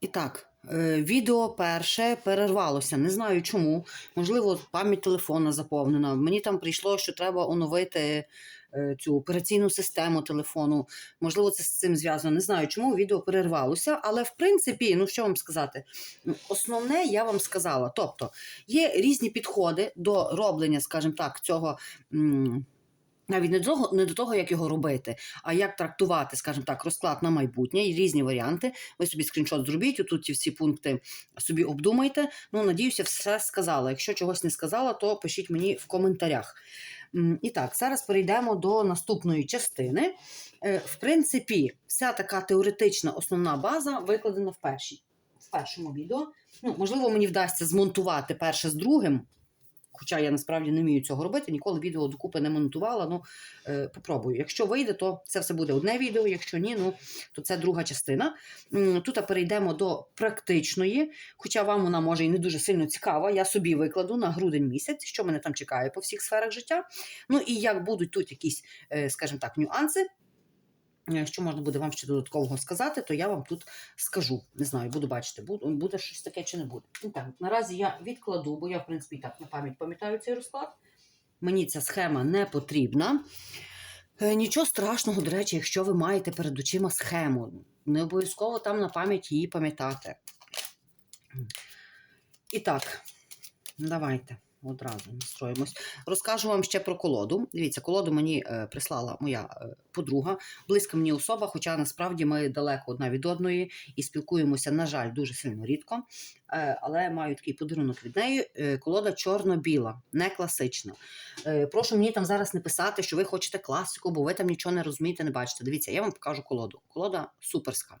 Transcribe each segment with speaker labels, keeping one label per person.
Speaker 1: І так, е, відео перше перервалося. Не знаю чому. Можливо, пам'ять телефона заповнена. Мені там прийшло, що треба оновити е, цю операційну систему телефону. Можливо, це з цим зв'язано. Не знаю, чому відео перервалося. Але в принципі, ну що вам сказати, Ну, основне я вам сказала. Тобто, є різні підходи до роблення, скажімо так, цього. м, Навіть не до того, не до того, як його робити, а як трактувати, скажімо так, розклад на майбутнє і різні варіанти. Ви собі скріншот зробіть, отут ті всі пункти собі обдумайте. Ну, надіюся, все сказала. Якщо чогось не сказала, то пишіть мені в коментарях. І так, зараз перейдемо до наступної частини. Е, В принципі, вся така теоретична основна база викладена в першій. В першому відео. Ну, можливо, мені вдасться змонтувати перше з другим. Хоча я насправді не вмію цього робити, ніколи відео докупи не монтувала. Ну, е, попробую. Якщо вийде, то це все буде одне відео. Якщо ні, ну то це друга частина. Тут перейдемо до практичної, хоча вам вона може і не дуже сильно цікава. Я собі викладу на грудень місяць, що мене там чекає по всіх сферах життя. Ну і як будуть тут якісь, е, скажімо так, нюанси. Е, Що можна буде вам ще додаткового сказати, то я вам тут скажу. Не знаю, буду бачити, буде, щось таке чи не буде. І так, наразі я відкладу, бо я, в принципі, так на пам'ять пам'ятаю цей розклад. Мені ця схема не потрібна. Е, Нічого страшного, до речі, якщо ви маєте перед очима схему. Не обов'язково там на пам'ять її пам'ятати. І так, давайте одразу настроїмось. Розкажу вам ще про колоду. Дивіться, колоду мені е, прислала моя е, подруга, близька мені особа, хоча насправді ми далеко одна від одної і спілкуємося, на жаль, дуже сильно рідко. Е, але маю такий подарунок від неї. Колода чорно-біла, не класична. Прошу мені там зараз не писати, що ви хочете класику, бо ви там нічого не розумієте, не бачите. Дивіться, я вам покажу колоду. Колода суперська.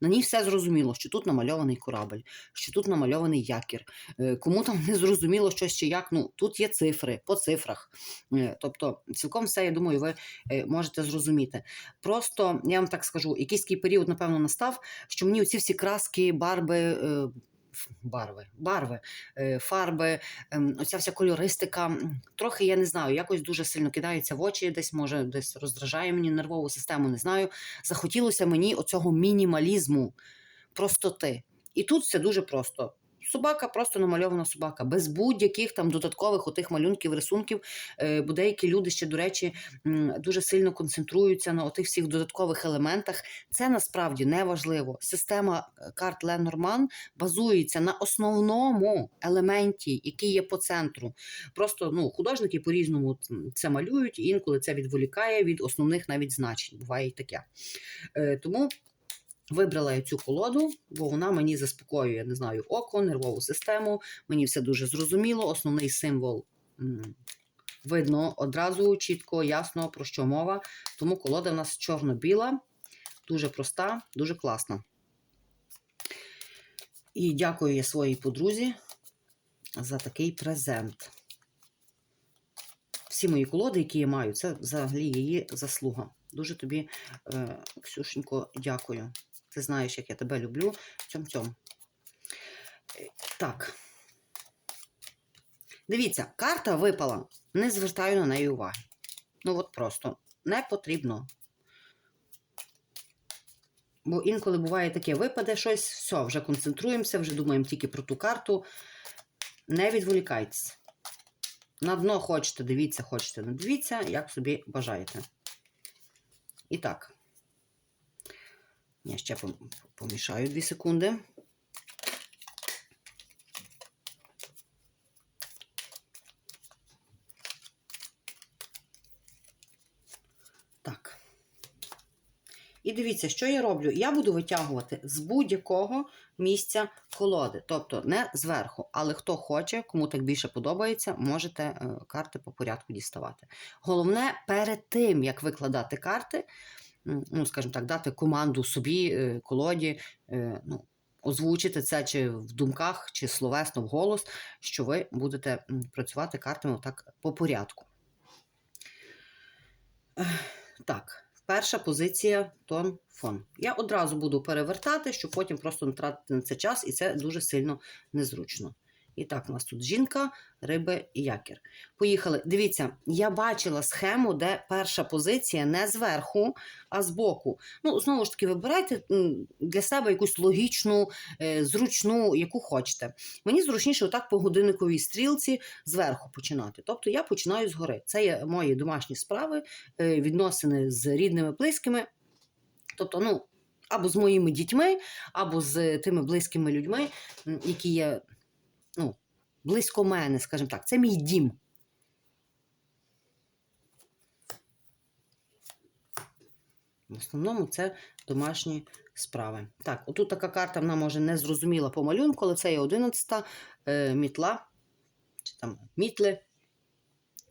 Speaker 1: На ній все зрозуміло, що тут намальований корабель, що тут намальований якір. Е, Кому там не зрозуміло щось чи як, ну тут є цифри по цифрах. Е, Тобто, цілком все, я думаю, ви е, можете зрозуміти. Просто я вам так скажу, якийсь період, напевно, настав, що мені оці всі краски, барби. Барви, барви, е, фарби, ем, оця вся кольористика. Трохи я не знаю, якось дуже сильно кидається в очі, десь може десь роздражає мені нервову систему, не знаю. Захотілося мені оцього мінімалізму, простоти. І тут все дуже просто. Собака просто намальована собака, без будь-яких там додаткових отих малюнків, рисунків. Е, Бо деякі люди ще, до речі, дуже сильно концентруються на отих всіх додаткових елементах. Це насправді не важливо. Система е, карт Ленорман базується на основному елементі, який є по центру. Просто ну, художники по-різному це малюють, і інколи це відволікає від основних навіть значень. Буває і таке. Е, Тому вибрала я цю колоду, бо вона мені заспокоює, не знаю, око, нервову систему. Мені все дуже зрозуміло. Основний символ. Видно одразу чітко, ясно про що мова. Тому колода в нас чорно-біла, дуже проста, дуже класна. І дякую я своїй подрузі за такий презент. Всі мої колоди, які я маю, це взагалі її заслуга. Дуже тобі, е, Ксюшенько, дякую. Ти знаєш, як я тебе люблю. Цьом-цьом. Е, Так. Дивіться, карта випала. Не звертаю на неї уваги. Ну, от просто не потрібно. Бо інколи буває таке, випаде щось, все, вже концентруємося, вже думаємо тільки про ту карту. Не відволікайтеся. На дно хочете, дивіться, хочете, не дивіться, як собі бажаєте. І так. Я ще помішаю 2 секунди. Так. І дивіться, що я роблю. Я буду витягувати з будь-якого місця колоди. Тобто не зверху, але хто хоче, кому так більше подобається, можете е, карти по порядку діставати. Головне, перед тим, як викладати карти, ну, скажімо так, дати команду собі, е, колоді, е, ну, озвучити це чи в думках, чи словесно в голос, що ви будете працювати картами так по порядку. Так, перша позиція тон фон. Я одразу буду перевертати, щоб потім просто не тратити на це час, і це дуже сильно незручно. І так, у нас тут жінка, риби і якір. Поїхали. Дивіться, я бачила схему, де перша позиція не зверху, а збоку. Ну, знову ж таки, вибирайте для себе якусь логічну, е, зручну, яку хочете. Мені зручніше отак по годинниковій стрілці зверху починати. Тобто я починаю згори. Це є мої домашні справи, е, відносини з рідними, близькими. Тобто, ну, або з моїми дітьми, або з тими близькими людьми, які є ну, близько мене, скажімо так. Це мій дім. В основному це домашні справи. Так, отут така карта, вона може не зрозуміла по малюнку, але це є 11 е, мітла, чи там мітли,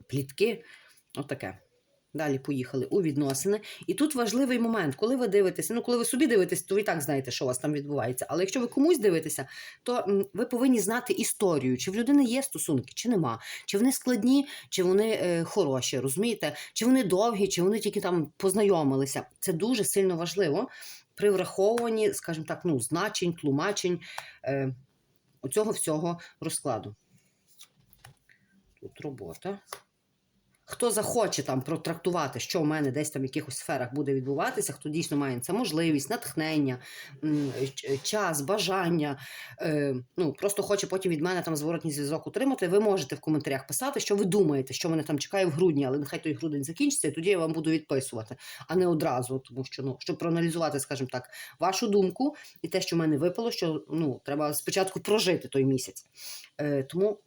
Speaker 1: плітки. Отаке. Далі поїхали у відносини. І тут важливий момент, коли ви дивитеся, ну коли ви собі дивитесь, то ви і так знаєте, що у вас там відбувається. Але якщо ви комусь дивитеся, то ви повинні знати історію, чи в людини є стосунки, чи нема, чи вони складні, чи вони е, хороші, розумієте, чи вони довгі, чи вони тільки там познайомилися. Це дуже сильно важливо при враховуванні, скажімо так, ну, значень, тлумачень е, цього всього розкладу. Тут робота. Хто захоче там протрактувати, що в мене десь там в якихось сферах буде відбуватися, хто дійсно має це можливість, натхнення, час, бажання, е, ну просто хоче потім від мене там зворотній зв'язок отримати. Ви можете в коментарях писати, що ви думаєте, що мене там чекає в грудні, але нехай той грудень закінчиться, і тоді я вам буду відписувати, а не одразу, тому що ну щоб проаналізувати, скажімо так, вашу думку і те, що в мене випало, що ну треба спочатку прожити той місяць. Е, тому.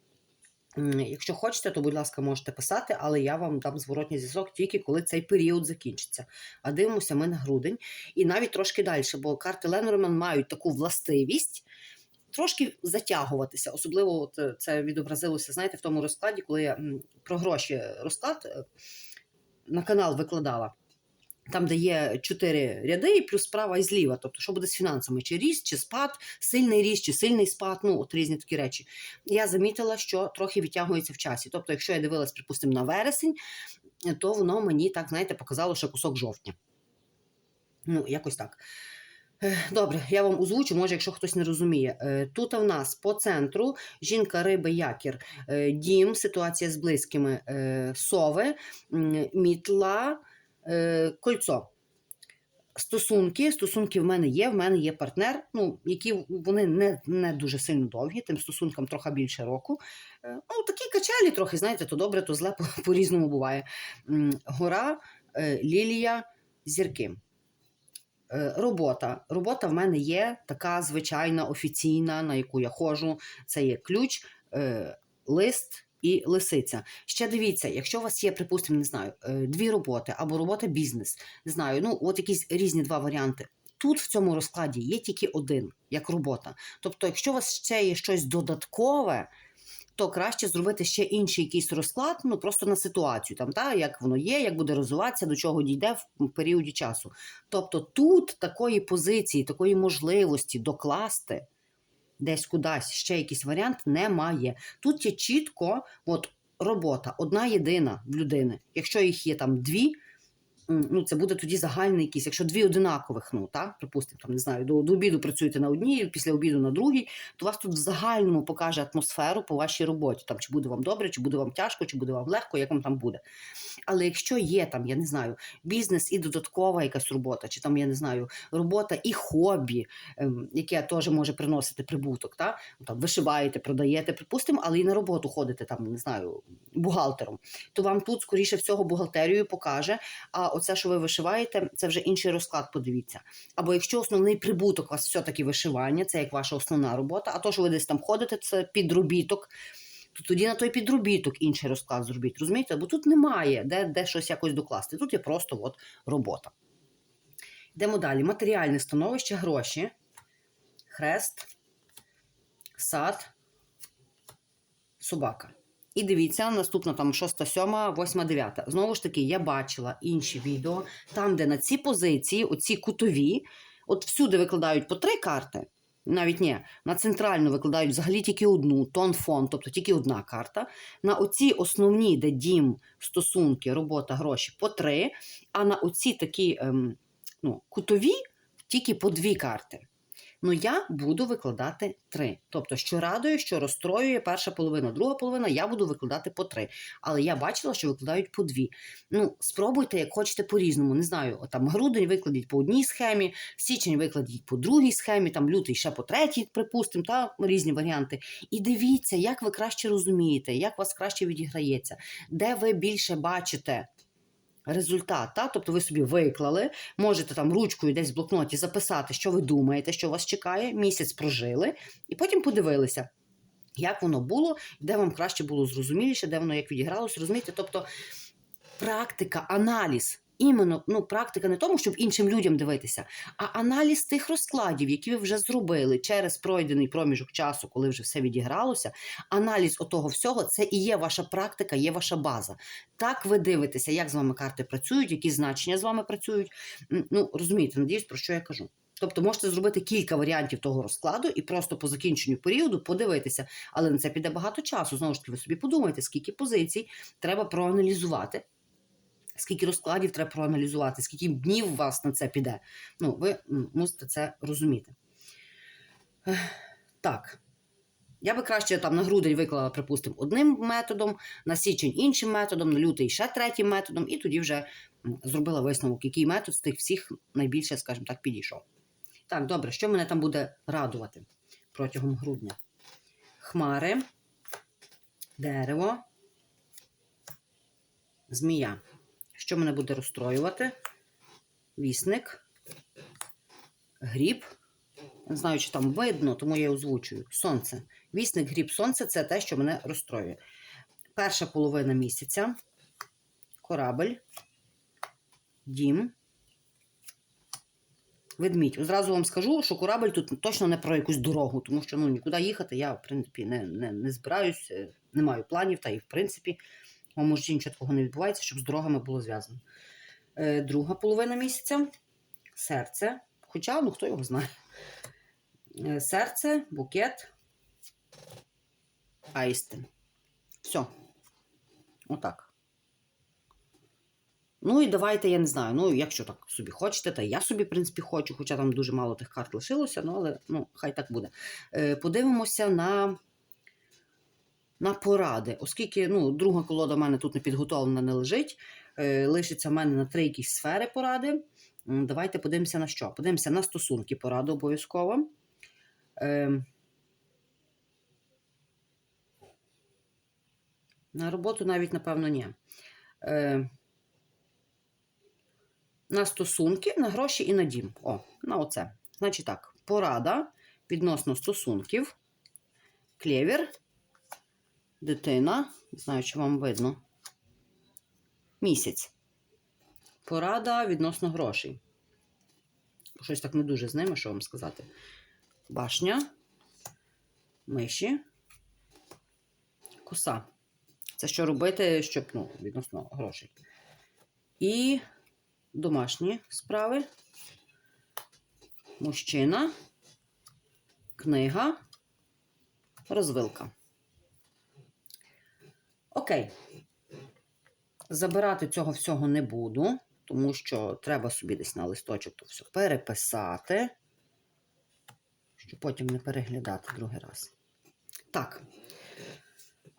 Speaker 1: Якщо хочете, то, будь ласка, можете писати, але я вам дам зворотній зв'язок тільки коли цей період закінчиться. А дивимося ми на грудень і навіть трошки далі, бо карти Ленорман мають таку властивість трошки затягуватися. Особливо от е, це відобразилося, знаєте, в тому розкладі, коли я про гроші розклад е, на канал викладала. Там, де є чотири ряди, плюс справа і зліва. Тобто, що буде з фінансами? Чи ріст, чи спад, сильний ріст, чи сильний спад, ну от різні такі речі. Я замітила, що трохи відтягується в часі. Тобто, якщо я дивилась, припустимо, на вересень, то воно мені так, знаєте, показало, що кусок жовтня. Ну, якось так. Добре, я вам озвучу, може, якщо хтось не розуміє. Е, Тут в нас по центру жінка, риби, якір, е, дім, ситуація з близькими, е, сови, мітла, е, кольцо. Стосунки, стосунки в мене є, в мене є партнер, ну, які вони не, не дуже сильно довгі, тим стосункам трохи більше року. Е, Ну, такі качелі трохи, знаєте, то добре, то зле, по- по-різному буває. Гора, е, лілія, зірки. Е, Робота. Робота в мене є така звичайна, офіційна, на яку я ходжу. Це є ключ, лист і лисиця. Ще дивіться, якщо у вас є, припустимо, не знаю, е, дві роботи або робота бізнес, не знаю, ну от якісь різні два варіанти. Тут в цьому розкладі є тільки один, як робота. Тобто, якщо у вас ще є щось додаткове, то краще зробити ще інший якийсь розклад, ну просто на ситуацію, там, та, як воно є, як буде розвиватися, до чого дійде в періоді часу. Тобто тут такої позиції, такої можливості докласти десь кудись ще якийсь варіант немає. Тут є чітко от, робота, одна єдина в людини. Якщо їх є там дві, ну це буде тоді загальний якийсь, якщо дві одинакових, ну так, припустимо, там не знаю, до, до обіду працюєте на одній, після обіду на другій, то вас тут в загальному покаже атмосферу по вашій роботі. Там чи буде вам добре, чи буде вам тяжко, чи буде вам легко, як вам там буде. Але якщо є там, я не знаю, бізнес і додаткова якась робота, чи там я не знаю, робота і хобі, ем, яке теж може приносити прибуток, та? Ну, там вишиваєте, продаєте, припустимо, але і на роботу ходите там, не знаю, бухгалтером, то вам тут, скоріше всього, бухгалтерію покаже. А оце, що ви вишиваєте, це вже інший розклад, подивіться. Або якщо основний прибуток у вас все-таки вишивання, це як ваша основна робота, а то, що ви десь там ходите, це підробіток. То тоді на той підробіток інший розклад зробіть, розумієте? Бо тут немає де, де щось якось докласти. Тут є просто от робота. Йдемо далі. Матеріальне становище, гроші, хрест, сад, собака. І дивіться, наступна там 6, 7, 8, 9. Знову ж таки, я бачила інші відео, там, де на ці позиції, оці кутові, от всюди викладають по три карти. Навіть ні, на центральну викладають взагалі тільки одну, тон фон, тобто тільки одна карта. На оці основні, де дім, стосунки, робота, гроші по три, а на оці такі ем, ну, кутові тільки по дві карти. Ну я буду викладати три. Тобто, що радує, що розстроює перша половина, друга половина, я буду викладати по три. Але я бачила, що викладають по дві. Ну, спробуйте, як хочете по-різному. Не знаю, там грудень викладіть по одній схемі, січень викладіть по другій схемі, там лютий ще по третій, припустимо, та різні варіанти. І дивіться, як ви краще розумієте, як вас краще відіграється, де ви більше бачите. Результат, та? тобто ви собі виклали, можете там ручкою десь в блокноті записати, що ви думаєте, що вас чекає, місяць прожили, і потім подивилися, як воно було, де вам краще було зрозуміліше, де воно як відігралося, розумієте? Тобто практика, аналіз. Іменно ну, практика не тому, щоб іншим людям дивитися, а аналіз тих розкладів, які ви вже зробили через пройдений проміжок часу, коли вже все відігралося. Аналіз отого всього це і є ваша практика, є ваша база. Так ви дивитеся, як з вами карти працюють, які значення з вами працюють. Ну розумієте, надіюсь, про що я кажу. Тобто можете зробити кілька варіантів того розкладу і просто по закінченню періоду подивитися, але на це піде багато часу. Знову ж таки, ви собі подумайте, скільки позицій треба проаналізувати, скільки розкладів треба проаналізувати, скільки днів у вас на це піде. Ну, ви мусите це розуміти. Так. Я би краще там на грудень виклала, припустимо, одним методом, на січень іншим методом, на лютий ще третім методом, і тоді вже зробила висновок, який метод з тих всіх найбільше, скажімо так, підійшов. Так, добре, що мене там буде радувати протягом грудня? Хмари, дерево, змія. Що мене буде розстроювати? Вісник, гріб. Не знаю, чи там видно, тому я озвучую. Сонце. Вісник, гріб, сонце це те, що мене розстроює. Перша половина місяця, корабель, дім, ведмідь. Одразу вам скажу, що корабель тут точно не про якусь дорогу, тому що ну, нікуди їхати я, в принципі, не, не, не збираюсь, е, не маю планів, та і в принципі, моєму житті нічого такого не відбувається, щоб з дорогами було зв'язано. Е, друга половина місяця серце. Хоча, ну хто його знає. Е, серце, букет, аїсти. Все. Отак. Ну і давайте, я не знаю, ну, якщо так собі хочете, та я собі, в принципі, хочу, хоча там дуже мало тих карт лишилося, ну, але ну, хай так буде. Е, подивимося на, на поради. Оскільки ну, друга колода в мене тут не підготовлена, не лежить. Е, лишиться в мене на три якісь сфери поради. Давайте подивимося на що. Подивимося на стосунки поради обов'язково. Е, на роботу навіть, напевно, ні. Е, на стосунки, на гроші і на дім. О, на оце. Значить так, порада відносно стосунків. Клєвір, дитина. Не знаю, чи вам видно. Місяць. Порада відносно грошей. Щось так не дуже з ними, що вам сказати. Башня, миші, коса. Це що робити, щоб ну, відносно грошей. І домашні справи, мужчина, книга, розвилка. Окей. Забирати цього всього не буду, тому що треба собі десь на листочок то все переписати, щоб потім не переглядати другий раз. Так.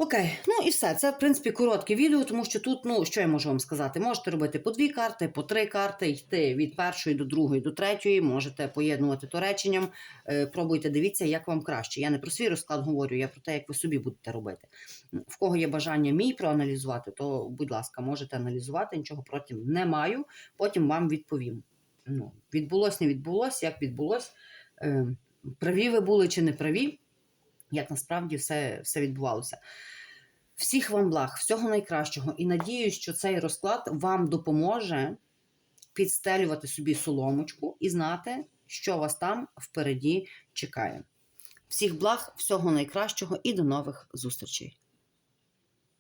Speaker 1: Окей, ну і все. Це, в принципі, коротке відео, тому що тут, ну, що я можу вам сказати? Можете робити по дві карти, по три карти, йти від першої до другої до третьої, можете поєднувати то реченням. Е, пробуйте, дивіться, як вам краще. Я не про свій розклад говорю, я про те, як ви собі будете робити. В кого є бажання мій проаналізувати, то, будь ласка, можете аналізувати, нічого проти не маю. Потім вам відповім. Ну, відбулось, не відбулось, як відбулось. Е, праві ви були чи не праві як насправді все, все відбувалося. Всіх вам благ, всього найкращого. І надіюсь, що цей розклад вам допоможе підстелювати собі соломочку і знати, що вас там впереді чекає. Всіх благ, всього найкращого і до нових зустрічей!